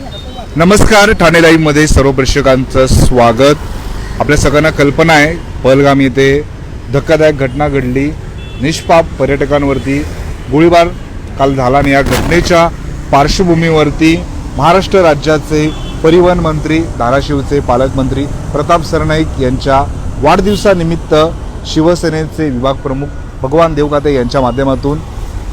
नमस्कार ठाणे लाईव्हमध्ये सर्व प्रेक्षकांचं स्वागत. आपल्या सगळ्यांना कल्पना आहे पहलगाम येथे धक्कादायक घटना घडली. निष्पाप पर्यटकांवरती गोळीबार काल झाला आणि या घटनेच्या पार्श्वभूमीवरती महाराष्ट्र राज्याचे परिवहन मंत्री धाराशिवचे पालकमंत्री प्रताप सरनाईक यांच्या वाढदिवसानिमित्त शिवसेनेचे विभाग प्रमुख भगवान देवकाते यांच्या माध्यमातून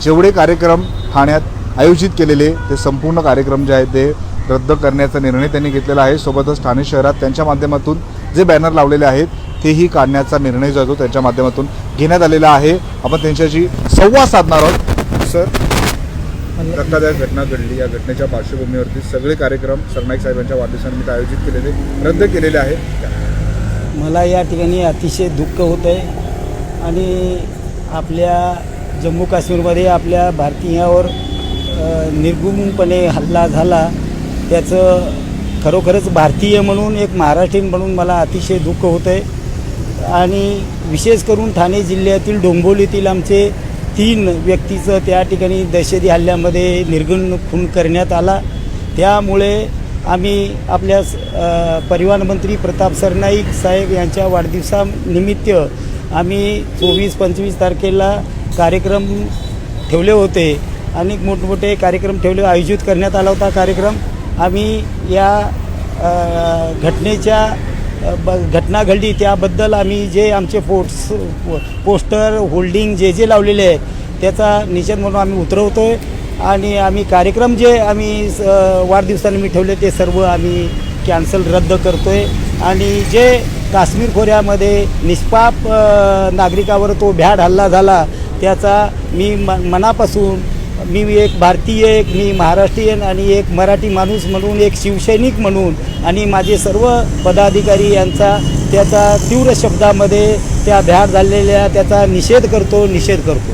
जेवढे कार्यक्रम ठाण्यात आयोजित केलेले ते संपूर्ण कार्यक्रम जे आहेत ते रद्द करण्याचा निर्णय त्यांनी घेतलेला आहे. सोबतच ठाणे शहरात त्यांच्या माध्यमातून जे बॅनर लावलेले आहेत तेही काढण्याचा निर्णय जो आहे तो त्यांच्या माध्यमातून घेण्यात आलेला आहे. आपण त्यांच्याशी संवाद साधणार आहोत. सर धक्कादायक घटना घडली. या घटनेच्या पार्श्वभूमीवरती सगळे कार्यक्रम सरनाईक साहेबांच्या वाढदिवसानिमित्त आयोजित केलेले रद्द केलेले आहेत. मला या ठिकाणी अतिशय दुःख होतं आहे आणि आपल्या जम्मू काश्मीरमध्ये आपल्या भारतीयावर निर्गुमपणे हल्ला झाला. त्याचं खरोखरच भारतीय म्हणून एक महाराष्ट्रीयन म्हणून मला अतिशय दुःख होतं आहे आणि विशेष करून ठाणे जिल्ह्यातील डोंबिवलीतील आमचे तीन व्यक्तीचं त्या ठिकाणी दहशती हल्ल्यामध्ये निर्गुण खून करण्यात आला. त्यामुळे आम्ही आपल्या परिवहन मंत्री प्रताप सरनाईक साहेब यांच्या वाढदिवसानिमित्त आम्ही चोवीस पंचवीस तारखेला कार्यक्रम ठेवले होते. अनेक मोठमोठे कार्यक्रम ठेवले आयोजित करण्यात आला होता कार्यक्रम. आम्ही या घटनेच्या ब घटना घडली त्याबद्दल आम्ही जे आमचे फोट्स पोस्टर होल्डिंग जे जे लावलेले आहे त्याचा निषेध म्हणून आम्ही उतरवतो आहे आणि आम्ही कार्यक्रम जे आम्ही स- वाढदिवसानिमित्त ठेवले ते सर्व आम्ही कॅन्सल रद्द करतो आहे आणि जे काश्मीर खोऱ्यामध्ये निष्पाप नागरिकावर तो भ्याड हल्ला झाला त्याचा मी म मनापासून मी एक भारतीय एक मी महाराष्ट्रीयन आणि एक मराठी माणूस म्हणून एक शिवसैनिक म्हणून आणि माझे सर्व पदाधिकारी यांचा त्याचा तीव्र शब्दामध्ये त्या भ्याड झालेल्या त्याचा निषेध करतो निषेध करतो.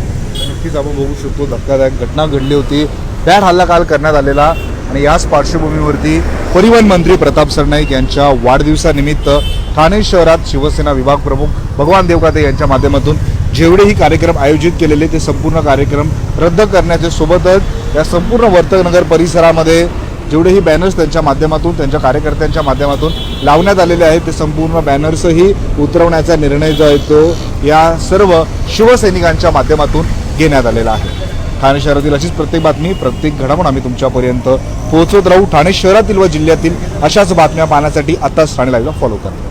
नक्कीच आपण बघू शकतो धक्कादायक घटना घडली होती. भ्याड हल्ला काल करण्यात आलेला आणि याच पार्श्वभूमीवरती परिवहन मंत्री प्रताप सरनाईक यांच्या वाढदिवसानिमित्त ठाणे शहरात शिवसेना विभाग प्रमुख भगवान देवकाते यांच्या माध्यमातून जेवढेही कार्यक्रम आयोजित केलेले ते संपूर्ण कार्यक्रम रद्द करण्याच्या सोबतच या संपूर्ण वर्तकनगर परिसरामध्ये जेवढेही बॅनर्स त्यांच्या माध्यमातून त्यांच्या कार्यकर्त्यांच्या माध्यमातून लावण्यात आलेले आहेत ते संपूर्ण बॅनर्सही उतरवण्याचा निर्णय जो आहे तो या सर्व शिवसैनिकांच्या माध्यमातून घेण्यात आलेला आहे. ठाणे शहरातील अशीच प्रत्येक बातमी प्रत्येक घडामोड आम्ही तुमच्यापर्यंत पोहोचवत राहू. ठाणे शहरातील व जिल्ह्यातील अशाच बातम्या पाहण्यासाठी आताच ठाणे लाईव्हला फॉलो करा.